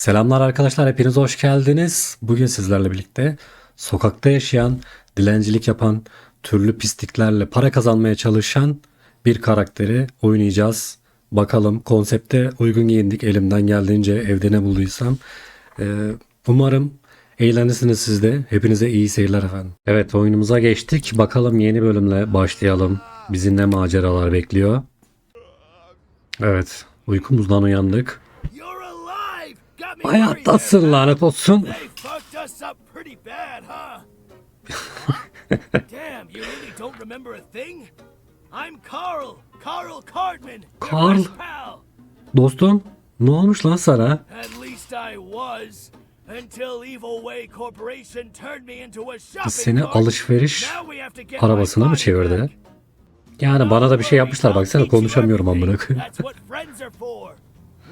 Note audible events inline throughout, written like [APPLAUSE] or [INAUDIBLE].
Selamlar arkadaşlar, hepiniz hoş geldiniz. Bugün sizlerle birlikte sokakta yaşayan, dilencilik yapan, türlü pisliklerle para kazanmaya çalışan bir karakteri oynayacağız. Bakalım konsepte uygun giyindik elimden geldiğince evde ne bulduysam. Ee, umarım eğlenirsiniz siz de. Hepinize iyi seyirler efendim. Evet oyunumuza geçtik. Bakalım yeni bölümle başlayalım. Bizi ne maceralar bekliyor. Evet uykumuzdan uyandık. Hayattasın lanet olsun. Carl. Dostum ne olmuş lan sana? Seni alışveriş arabasına mı çevirdi? Yani bana da bir şey yapmışlar baksana konuşamıyorum amına koyayım.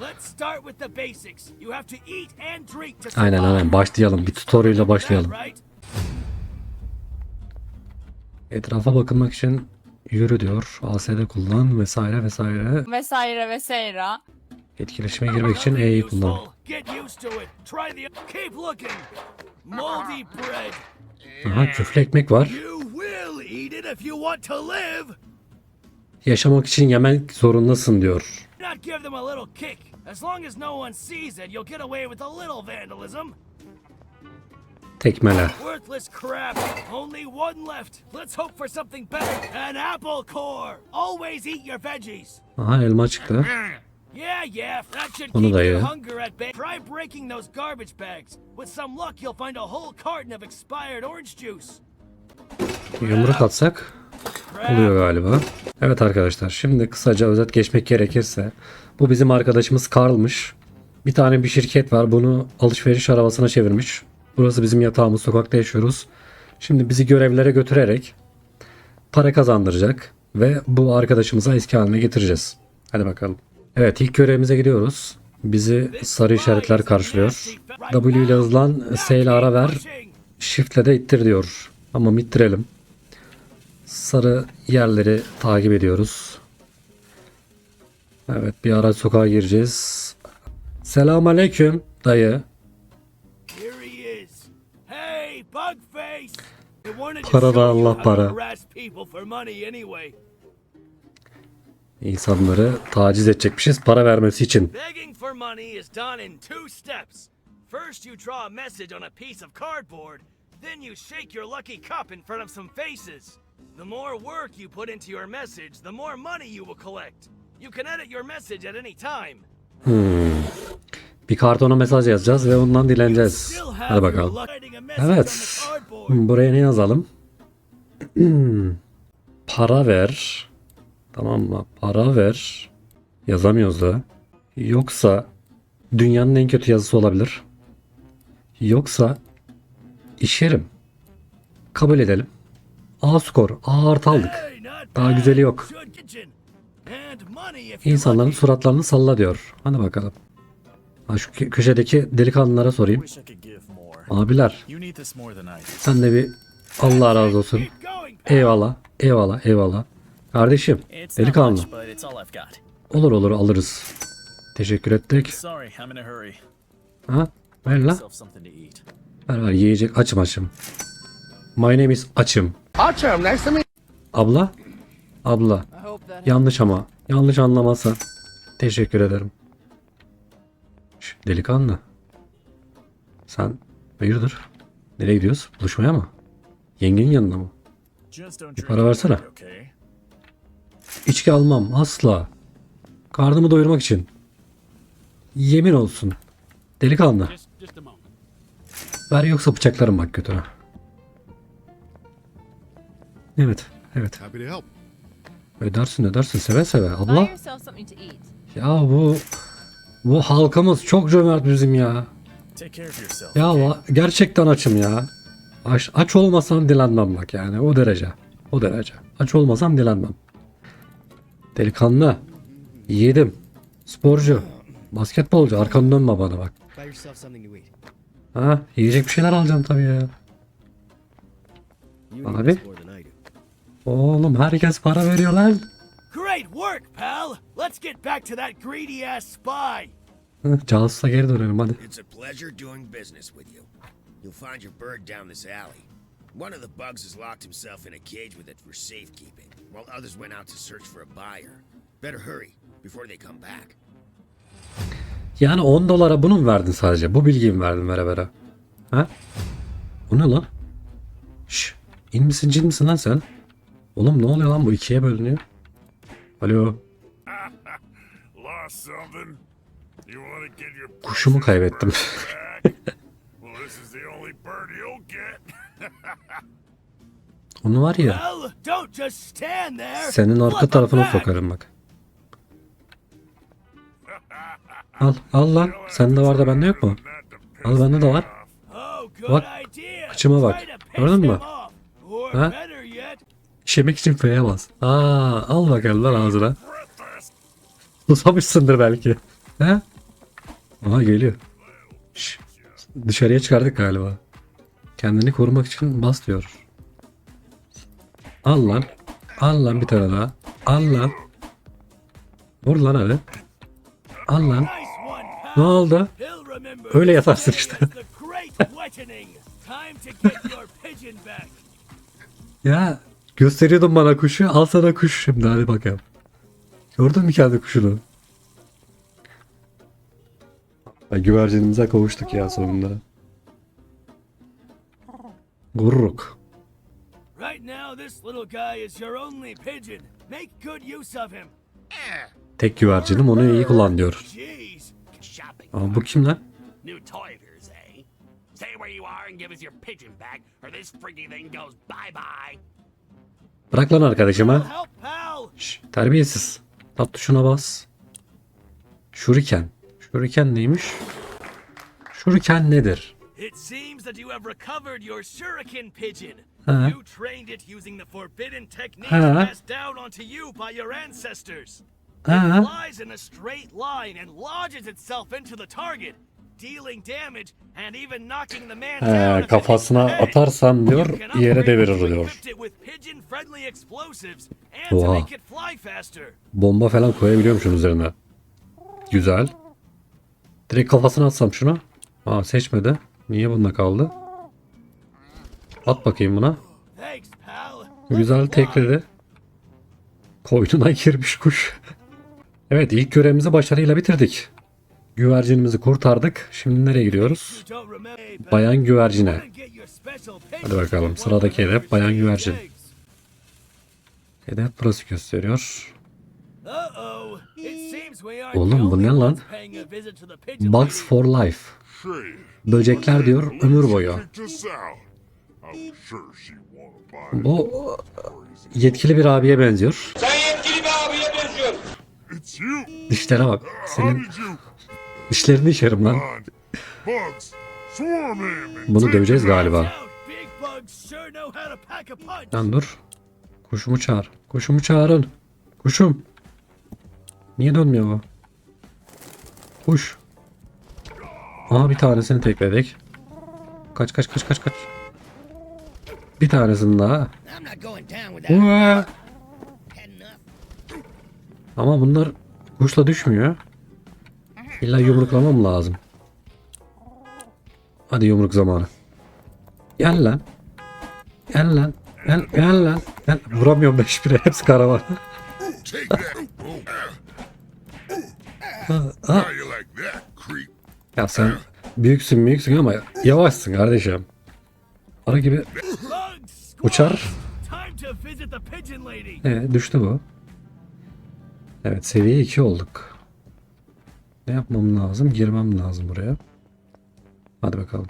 That's what friends are for. Let's start with the basics. You have to eat and drink to Aynen aynen başlayalım. Bir tutorial'la başlayalım. Etrafa bakınmak için yürü diyor. ASD kullan vesaire vesaire. vesaire vesaire. Etkileşime girmek için E'yi kullan. Useful. Get used to it. Try the. Keep looking. Moldy bread. Aha küflü ekmek var. You will eat it if you want to live. Yaşamak için yemek zorundasın diyor. Not give them a little kick. As long as no one sees it, you'll get away with a little vandalism. Tekmele. Worthless crap. Only one left. Let's hope for something better. An apple core. Always eat your veggies. Aha elma çıktı. Yeah, yeah. That should Onu keep your hunger at bay. Try breaking those garbage bags. With some luck, you'll find a whole carton of expired orange juice. Yumruk atsak oluyor galiba. Evet arkadaşlar şimdi kısaca özet geçmek gerekirse bu bizim arkadaşımız Karl'mış. Bir tane bir şirket var bunu alışveriş arabasına çevirmiş. Burası bizim yatağımız sokakta yaşıyoruz. Şimdi bizi görevlere götürerek para kazandıracak ve bu arkadaşımıza eski haline getireceğiz. Hadi bakalım. Evet ilk görevimize gidiyoruz. Bizi sarı işaretler karşılıyor. W ile hızlan, S ile ara ver, Shift'le de ittir diyor. Ama ittirelim. Sarı yerleri takip ediyoruz. Evet bir araç sokağa gireceğiz. Selam aleyküm dayı. Para da Allah para. İnsanları taciz edecekmişiz para vermesi için. First, you draw a message on a piece of cardboard, then you shake your lucky cup in front of some faces. The more work you put into your message, the more money you will collect. You can edit your message at any time. Bir kartona mesaj yazacağız ve ondan dileneceğiz. Hadi bakalım. Evet. Buraya ne yazalım? [CLEARS THROAT] Para ver. Tamam mı? Para ver. Yazamıyoruz da. Yoksa dünyanın en kötü yazısı olabilir. Yoksa işerim. Kabul edelim. A skor. A artı aldık. Daha güzeli yok. İnsanların suratlarını salla diyor. Hadi bakalım. Ha, şu kö- köşedeki delikanlılara sorayım. Abiler sen de bir Allah razı olsun. Eyvallah. Eyvallah. Eyvallah. Kardeşim. Delikanlı. Olur olur alırız. Teşekkür ettik. Ha? Ver la. Ver ver yiyecek açım açım. My name is açım. Achum, nice to meet Abla. Abla. Yanlış ama. Yanlış anlamazsan. Teşekkür ederim. Şş, delikanlı. Sen hayırdır? Nereye gidiyoruz? Buluşmaya mı? Yengenin yanına mı? Bir para versene. İçki almam asla. Karnımı doyurmak için. Yemin olsun. Delikanlı. Ver yoksa bıçaklarım bak götüne. Evet. Evet. Ödersin ödersin seve seve. Abla. Ya bu bu halkımız çok cömert bizim ya. Ya gerçekten açım ya. Aç, aç olmasam dilenmem bak yani o derece. O derece. Aç olmasam dilenmem. Delikanlı. Yiğidim. Sporcu. Basketbolcu. Arkanı dönme bana bak. Ha, yiyecek bir şeyler alacağım tabii ya. Abi. this more than I do. Oğlum herkes para veriyor lan. Great work, pal. Let's get back to that greedy ass spy. Casusa geri dönelim hadi. It's a pleasure doing business with you. You'll find your bird down this alley. One of the bugs has locked himself in a cage with it for safekeeping, while others went out to search for a buyer. Better hurry before they come back. Yani 10 dolara bunu mu verdin sadece? Bu bilgiyi mi verdin vere vere? Ha? Bu ne lan? Şş, in misin cin misin lan sen? Oğlum ne oluyor lan bu ikiye bölünüyor? Alo. Lost something? You want to get your Kuşumu kaybettim. back? [LAUGHS] well, this is the only bird you'll get. [LAUGHS] Onu var ya. Senin arka tarafına sokarım bak. Al, al lan. Sende var da bende yok mu? Al bende de var. Oh, Bak, kıçıma bak. Gördün mü? Ha? İşemek için F'ye bas. Aa, al bakalım lan ağzına. Susamışsındır belki. He? Aha geliyor. Şş, dışarıya çıkardık galiba. Kendini korumak için bas diyor. Al lan. Al lan bir tane daha. Al lan. Vur lan hadi. Al lan. Ne oldu? Öyle yatarsın işte. [LAUGHS] Ya gösteriyordun bana kuşu. Al sana kuş şimdi hadi bakalım. Gördün mü kendi kuşunu? Ay, güvercinimize kavuştuk ya sonunda. Gururuk. Right now, this little guy is your only pigeon. Make good use of him. Tek güvercinim onu iyi kullan diyor. Ama bu kim lan? Eh? Stay where you are and give us your pigeon back, or this freaky thing goes bye bye. Bırak lan arkadaşıma. Şş, terbiyesiz. Tat tuşuna bas. Şuriken. Şuriken neymiş? Şuriken nedir? It seems that you have recovered your shuriken pigeon. Huh? You trained it using the forbidden techniques passed down onto you by your ancestors. Ha? Flies in a straight line and lodges itself into the target, He, kafasına atarsan diyor yere devirir diyor. Oha. Bomba falan koyabiliyormuşum üzerine. Güzel. Direkt kafasına atsam şunu. Aa seçmedi. Niye bunda kaldı? At bakayım buna. Güzel tekledi. Koynuna [LAUGHS] girmiş kuş. evet ilk görevimizi başarıyla bitirdik. Güvercinimizi kurtardık. Şimdi nereye gidiyoruz? Bayan güvercine. Hadi bakalım, sıradaki hedef bayan güvercin. Hedef burası gösteriyor. Oğlum, bu ne lan? Bugs for life. Böcekler diyor ömür boyu. kicked us out. I'm sure she won't buy Bu yetkili bir abiye benziyor. It's you. Dişlere bak. Senin dişlerini işerim lan. Bunu döveceğiz galiba. Lan dur. Kuşumu çağır. Kuşumu çağırın. Kuşum. Niye dönmüyor bu? Kuş. Aha bir tanesini tekledik. Kaç kaç kaç kaç kaç. Bir tanesini daha. Enough. Ama bunlar kuşla düşmüyor. İlla yumruklamam lazım. Hadi yumruk zamanı. Gel lan. Gel lan. Gel, gel lan. Gel. Vuramıyorum ben hiçbiri. Hepsi creep? Ya sen büyüksün büyüksün ama yavaşsın kardeşim. Ara gibi uçar. Time to visit the pigeon lady. E, düştü bu. Evet seviye 2 olduk. Ne yapmam lazım? Girmem lazım buraya. Hadi bakalım.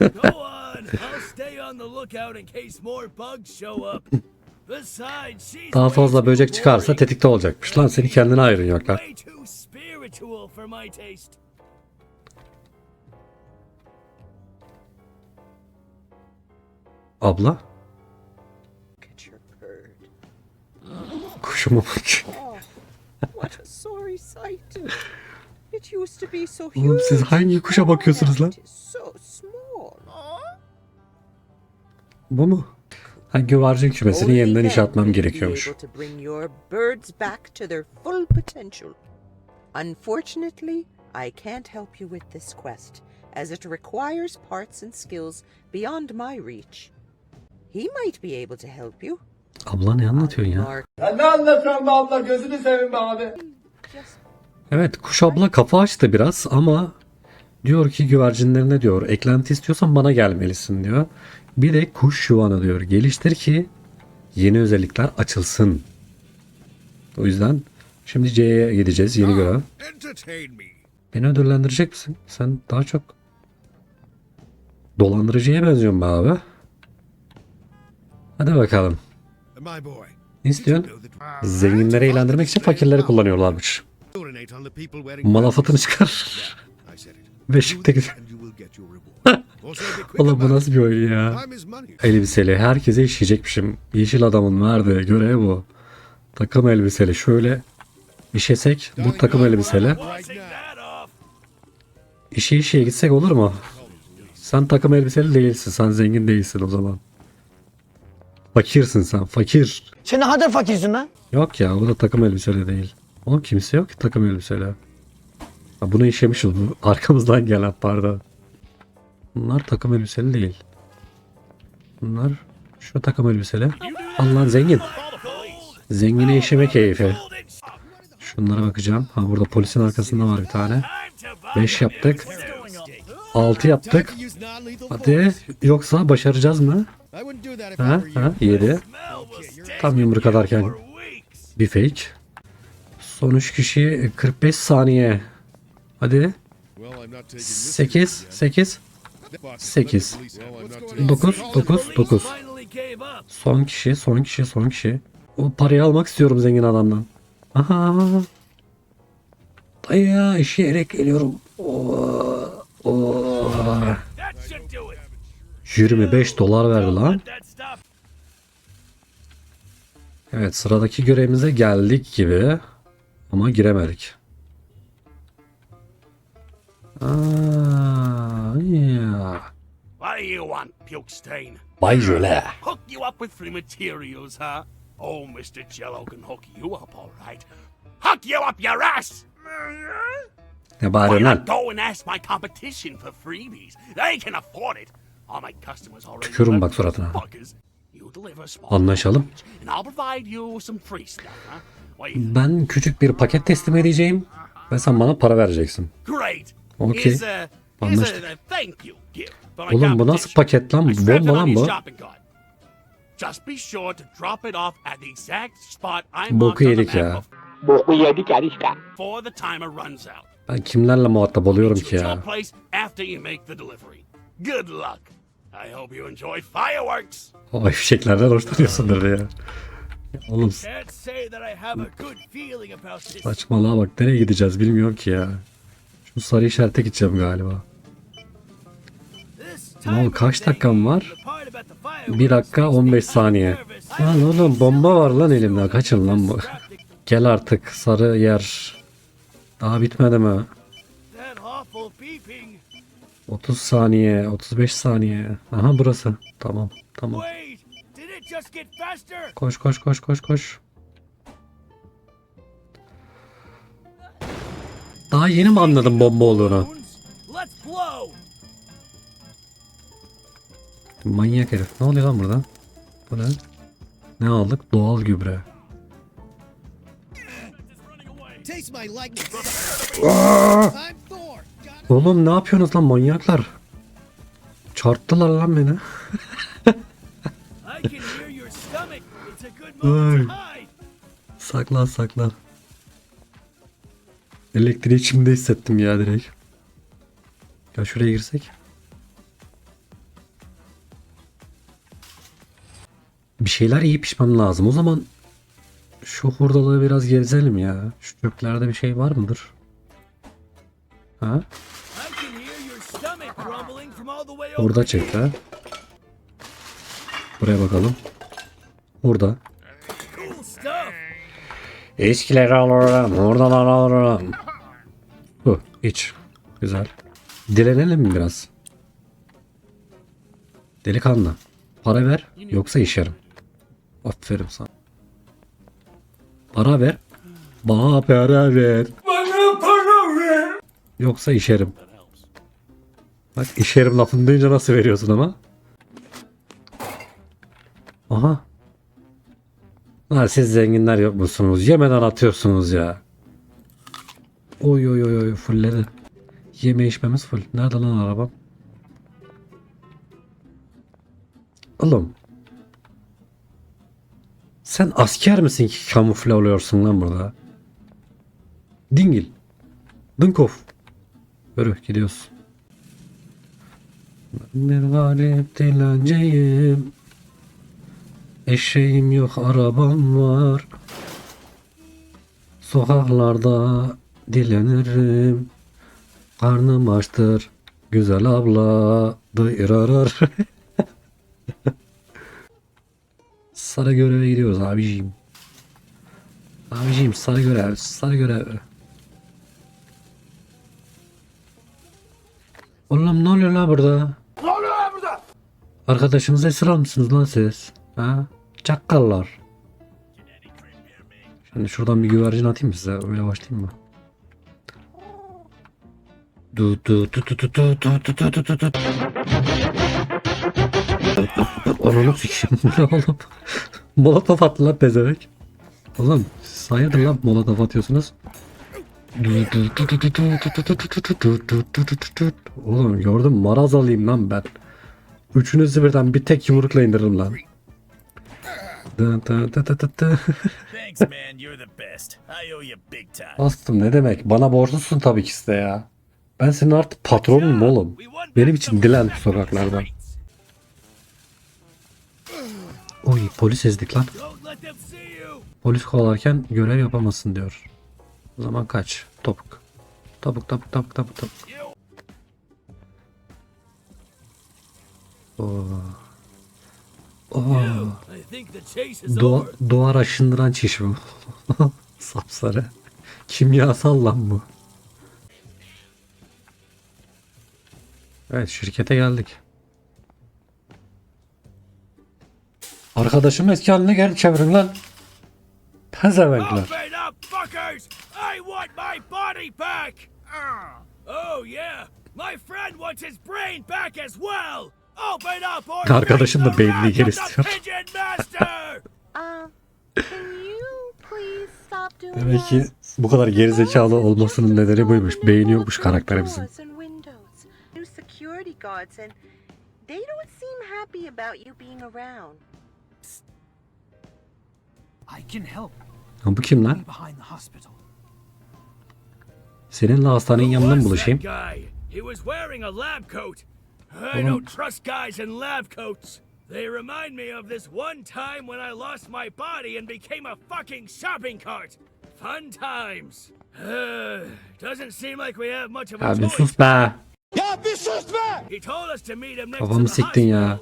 Go [LAUGHS] on. I'll stay on the lookout in case more bugs show up. Besides, she's Daha fazla böcek çıkarsa tetikte olacakmış. Lan seni kendine ayırın yok lan. Way too spiritual for my taste. Abla. Kuşuma bak. What a sorry sight. It used to be so Oğlum siz huge. hangi kuşa bakıyorsunuz lan? So small. Bu mu? Ha güvercin kümesini yeniden then inşa etmem will you be gerekiyormuş. able to bring your birds back to their full potential. Unfortunately, I can't help you with this quest, as it requires parts and skills beyond my reach. He might be able to help you. Abla ne anlatıyorsun ya? Ya ne anlatıyorsun be abla gözünü seveyim be abi. Evet kuş abla kafa açtı biraz ama diyor ki güvercinlerine diyor eklenti istiyorsan bana gelmelisin diyor. Bir de kuş yuvanı diyor geliştir ki yeni özellikler açılsın. O yüzden şimdi C'ye gideceğiz yeni görev. Beni ödüllendirecek misin? Sen daha çok dolandırıcıya benziyorsun be abi. Hadi bakalım. My boy. Ne istiyorsun? Zenginleri eğlendirmek için fakirleri kullanıyorlarmış. Malafatını çıkar. [LAUGHS] [LAUGHS] Beşikte Oğlum bu nasıl bir oyun ya? Elbiseli herkese işeyecekmişim. Yeşil adamın verdiği görev bu. Takım elbiseli şöyle işesek bu takım elbiseli. İşe işe gitsek olur mu? Sen takım elbiseli değilsin. Sen zengin değilsin o zaman. Fakirsin sen. Fakir. Sen ne kadar fakirsin lan? Yok ya bu da takım elbiseli değil. Oğlum kimse yok ki takım elbiseli. Ha, bunu işemişiz. Bu arkamızdan gelen pardon. Bunlar takım elbiseli değil. Bunlar şu takım elbiseli. Allah zengin. Zengine işeme keyfi. Şunlara bakacağım. Ha burada polisin arkasında var bir tane. 5 yaptık. 6 yaptık. Hadi yoksa başaracağız mı? I wouldn't do that if I Ha were you. ha 7. Tam yumruk atarken bir fake. Son 3 kişi 45 saniye. Hadi. Well, I'm not taking this 8 8 8 Well, I'm not taking 9 9 9 Finally gave up. Son kişi son kişi son kişi. O parayı almak istiyorum zengin adamdan. Aha. Dayı ya işeyerek geliyorum. Oo, oo. 25 dolar verdi lan. Evet sıradaki görevimize geldik gibi. Ama giremedik. Aa, ya. What do you want, puke stain? Bay Jöle. Hook you up with free materials, huh? Oh, Mr. Jello can hook you up, all right. Hook you up your ass! Ne bağırıyorsun lan? go and ask my competition for freebies? They can afford it. Tükürürüm bak suratına. Anlaşalım. Ben küçük bir paket teslim edeceğim. Ve sen bana para vereceksin. Here's Anlaştık. Oğlum bu nasıl paket lan? Bomba lan bu. shopping cart. Just be sure to drop it off at the exact spot I Boku yedik ya. timer runs out. Ben kimlerle muhatap oluyorum ki ya? Good luck. I hope you enjoy fireworks. O fişeklerden hoşlanıyorsundur ya. Oğlum Can't say that I have a good feeling about this. saçmalığa bak nereye gideceğiz bilmiyorum ki ya. Şu sarı işarete gideceğim galiba. Timer kaç dakikam var? the part about the fireworks 1 dakika makes me 15 saniye. Lan oğlum bomba var lan elimde. Kaçın lan bu. Gel artık sarı yer. Daha bitmedi mi? That awful beeping. 30 saniye, 35 saniye. Aha burası. Tamam, tamam. Koş koş koş koş koş. Daha yeni mi anladım bomba olduğunu? Manyak herif. Ne oluyor lan burada? Bu ne? Ne aldık? Doğal gübre. Taste Oğlum ne yapıyorsunuz lan manyaklar? Çarptılar lan beni. [LAUGHS] I can hear your stomach. It's a good moment to hide. Saklan saklan. Elektriği içimde hissettim ya direkt. Ya şuraya girsek. Bir şeyler yiyip içmem lazım. O zaman şu hurdalığı biraz gezelim ya. Şu çöplerde bir şey var mıdır? Over. Orada çekti ha. Buraya bakalım. Burada. Eskileri alırım. Oradan alırım. Bu. iç. Güzel. Dilenelim mi biraz? Delikanlı. Para ver. Yoksa işerim. Aferin sana. Para ver. Bana para ver. Yoksa işerim. Bak işerim lafını duyunca nasıl veriyorsun ama? Aha. Lan siz zenginler yok musunuz? Yemeden atıyorsunuz ya. Oy oy oy oy fullledi. Yeme içmemiz full. Nerede lan arabam? Oğlum. Sen asker misin ki kamufle oluyorsun lan burada? Dingil. Dinkov. Yürü gidiyoruz. Ben bir galip dilenceyim. Eşeğim yok arabam var. Sokaklarda dilenirim. Karnım açtır. Güzel abla. Dıyrarar. [LAUGHS] Sarı göreve gidiyoruz abiciğim. Abiciğim sarı görev. Sarı görev. Oğlum ne oluyor lan burada? Ne oluyor lan burada? Arkadaşınızı esir almışsınız lan siz. Ha? Çakkallar. Şimdi şuradan bir güvercin atayım size. Öyle başlayayım mı? Du du du du du du du du du du du. Ananı sikeyim. Ne oğlum? Molotof attı lan pezevenk. Oğlum hayırdır lan molotof atıyorsunuz? Oğlum gördün maraz alayım lan ben. Üçünüzü birden bir tek yumrukla indiririm lan. Bastım ne demek? Bana borçlusun tabii ki size ya. Ben senin artık patronum oğlum. Benim için dilen sokaklardan. Oy polis ezdik lan. Polis kovalarken görev yapamasın diyor. O zaman kaç. Topuk. Topuk topuk topuk topuk topuk. Oo. Oo. I think the chase is Doğa, over. duvar aşındıran çiş bu. [LAUGHS] Sapsarı. Kimyasal lan bu. Evet şirkete geldik. Arkadaşım eski haline geri çevirin lan. Pezevenkler. I want my body back! Oh, yeah! My friend wants his brain back as well! Open up or da the beynini the istiyor. Pigeon Master! [LAUGHS] Um, can you please stop doing Demek ki that? bu kadar gerizekalı olmasının nedeni buymuş. Beyni yokmuş karakterimizin. They don't seem happy about you being around. I can help Ha, bu kim lan? behind the hospital. Seninle hastanenin yanında mı buluşayım? that guy? He was wearing a lab coat. I don't trust guys in lab coats. They remind me of this one time when I lost my body and became a fucking shopping cart. Fun times. [SIGHS] Doesn't seem like we have much of a Abi sus be. Ya bir sus be! He told us to meet him next Kafamı siktin ya.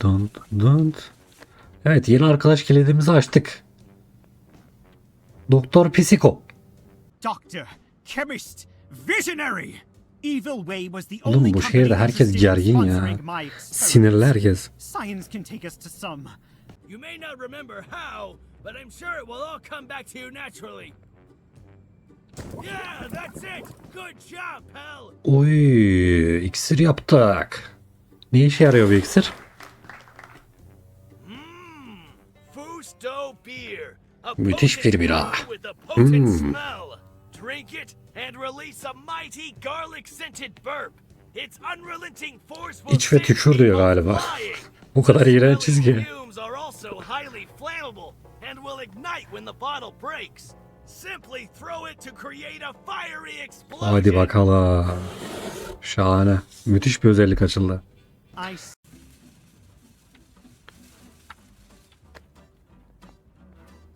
Don't, don't. Evet yeni arkadaş kilidimizi açtık. Doktor Psiko. Doctor, chemist, visionary. Evil Way was the Oğlum only bu şehirde herkes gergin ya. sponsoring my experiments. Sinirli herkes. Science can take us to some. You may not remember how, but I'm sure it will all come back to you naturally. Yeah, that's it. Good job, pal. Oy, iksir yaptık. Ne işe yarıyor bu iksir? Fusto beer. A Müthiş potent bir bira. brew Drink it and release a mighty garlic scented burp. Its unrelenting force will İç ve send tükür diyor galiba. flying. [LAUGHS] Bu kadar The iğrenç çizgi. fumes are also highly flammable and will ignite when the bottle breaks. Simply throw it to create a fiery explosion. Hadi bakalım. Şahane. Müthiş bir özellik açıldı.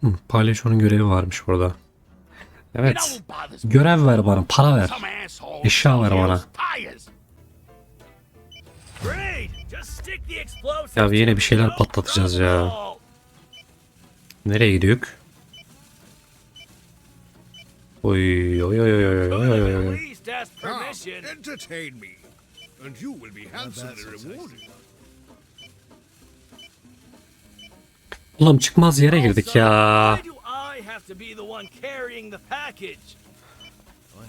Hı, palyaçonun görevi varmış burada. Evet. Görev ver bana, para ver. Eşya ver bana. Ya yine bir şeyler patlatacağız ya. Nereye gidiyoruz? Oy oy oy oy oy oy oy oy. Oğlum çıkmaz yere girdik ya.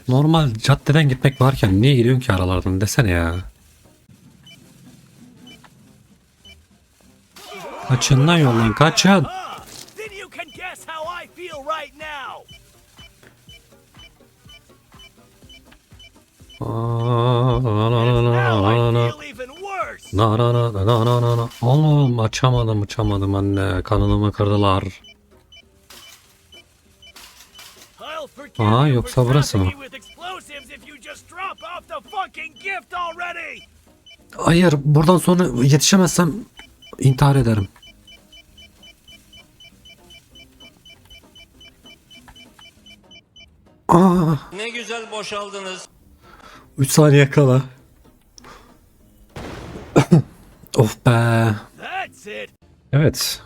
Normal caddeden gitmek varken niye gidiyorsun ki aralardan? Desene ya. Kaçın lan yoldan kaçın. Oğlum açamadım açamadım anne. Kanalımı kırdılar. Aa, yoksa burası mı? Hayır buradan sonra yetişemezsem intihar ederim. Aa, Ne güzel boşaldınız. 3 saniye kala. [COUGHS] of be. Evet.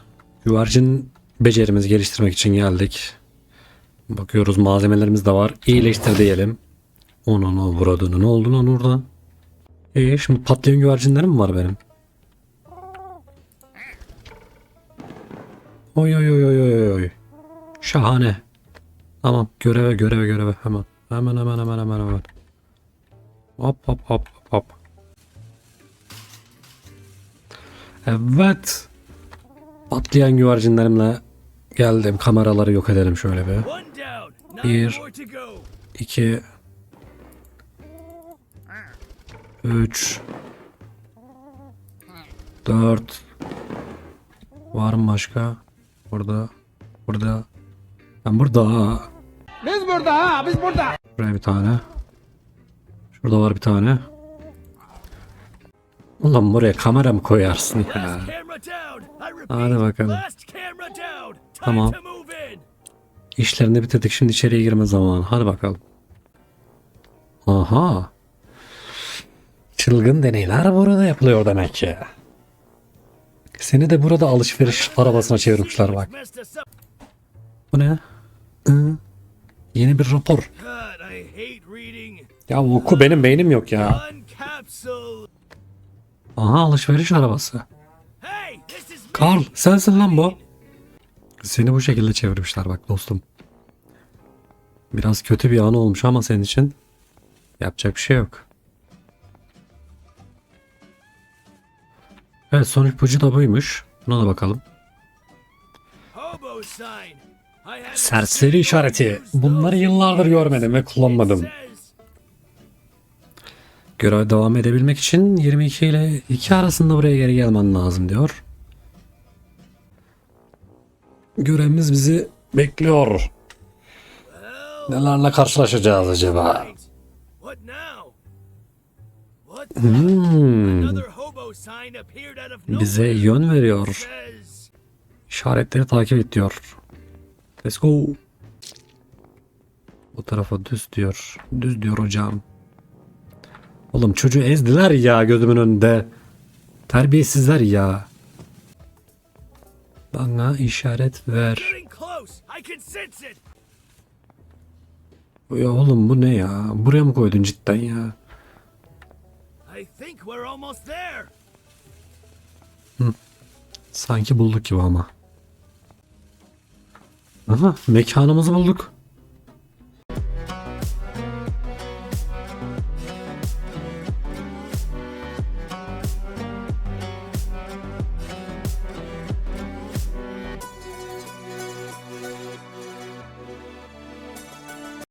Güvercin becerimizi geliştirmek için geldik. Bakıyoruz malzemelerimiz de var. İyileştir diyelim. Onun o buradığını ne oldu lan orada? İyi şimdi patlayan güvercinlerim mi var benim? Oy oy oy oy oy oy. Şahane. Tamam göreve göreve göreve hemen. Hemen hemen hemen hemen hemen. Hop hop hop hop. Evet. Patlayan güvercinlerimle geldim. Kameraları yok edelim şöyle bir. Bir. 2 3 4 Var mı başka? Burada. Burada. Ben burada. Biz burada ha biz burada. Buraya bir tane. Şurada var bir tane. Ulan buraya kamera mı koyarsın ya? Hadi bakalım. Tamam. İşlerini bitirdik şimdi içeriye girme zamanı. Hadi bakalım. Aha. Çılgın deneyler burada yapılıyor demek ki. Seni de burada alışveriş arabasına çevirmişler bak. Bu ne? Hı? Yeni bir rapor. Ya oku benim beynim yok ya. Aha alışveriş arabası. Karl sensin lan bu. Seni bu şekilde çevirmişler bak dostum. Biraz kötü bir an olmuş ama senin için yapacak bir şey yok. Evet son ipucu da buymuş. Buna da bakalım. Serseri işareti. Bunları yıllardır görmedim ve kullanmadım. Görev devam edebilmek için 22 ile 2 arasında buraya geri gelmen lazım diyor. Görevimiz bizi bekliyor. Nelerle karşılaşacağız acaba? Hmm, bize yön veriyor. İşaretleri takip et diyor. Let's go. Bu tarafa düz diyor. Düz diyor hocam. Oğlum çocuğu ezdiler ya gözümün önünde. Terbiyesizler ya. Bana işaret ver. getting close. I can sense it. Ya oğlum bu ne ya? Buraya mı koydun cidden ya? I think we're almost there. Sanki bulduk gibi ama. Aha mekanımızı bulduk.